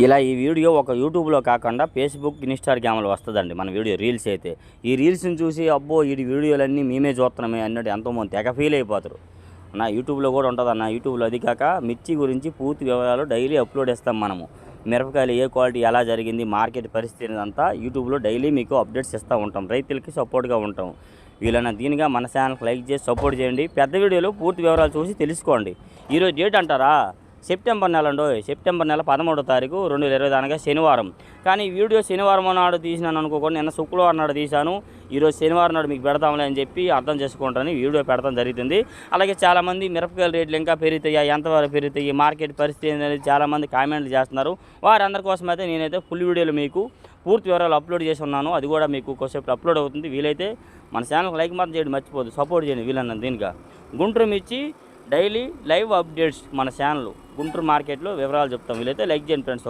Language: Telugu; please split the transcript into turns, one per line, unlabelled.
ఇలా ఈ వీడియో ఒక యూట్యూబ్లో కాకుండా ఫేస్బుక్ ఇన్స్టాగ్రామ్లో వస్తుందండి. మన వీడియో రీల్స్ అయితే. ఈ రీల్స్ని చూసి అబ్బో ఈ వీడియోలన్నీ మేమే చూస్తున్నామే అన్నట్టు ఎంతోమంది తెగ ఫీల్ అయిపోతారు. నా యూట్యూబ్లో కూడా ఉంటుంది అన్న యూట్యూబ్లో అది కాక మిర్చి గురించి పూర్తి వివరాలు డైలీ అప్లోడ్ చేస్తాం మనము. మిరపకాయలు ఏ క్వాలిటీ ఎలా జరిగింది మార్కెట్ పరిస్థితి అంతా యూట్యూబ్లో డైలీ మీకు అప్డేట్స్ ఇస్తూ ఉంటాం. రైతులకి సపోర్ట్గా ఉంటాం. వీళ్ళైనా దీనిగా మన ఛానల్కి లైక్ చేసి సపోర్ట్ చేయండి. పెద్ద వీడియోలో పూర్తి వివరాలు చూసి తెలుసుకోండి. ఈరోజు డేట్ అంటారా? సెప్టెంబర్ నెల అండి సెప్టెంబర్ నెల పదమూడో తారీఖు రెండు వేల ఇరవై అనగా శనివారం. కానీ వీడియో శనివారం నాడు తీసినాను అనుకోకుండా నిన్న శుక్రవారం నాడు తీశాను. ఈరోజు శనివారం నాడు మీకు పెడతాంలే అని చెప్పి అర్థం చేసుకుంటాను వీడియో పెడతాం జరుగుతుంది. అలాగే చాలామంది మిరపకాయల రేట్లు ఇంకా పెరుగుతాయా ఎంతవరకు పెరుగుతాయి మార్కెట్ పరిస్థితి అనేది చాలామంది కామెంట్లు చేస్తున్నారు. వారందరి కోసం అయితే నేనైతే ఫుల్ వీడియోలు మీకు పూర్తి వివరాలు అప్లోడ్ చేసి ఉన్నాను. అది కూడా మీకు కొద్దిసేపు అప్లోడ్ అవుతుంది. వీలైతే మన ఛానల్కి లైక్ మాత్రం చేయడం మర్చిపోదు సపోర్ట్ చేయండి వీలన్న దీనిగా. గుంటూరు మిర్చి డైలీ లైవ్ అప్డేట్స్ మన ఛానల్ గుంటూరు మార్కెట్లో వివరాలు చెప్తాం. వీలైతే లైక్ చేయండి ఫ్రెండ్స్.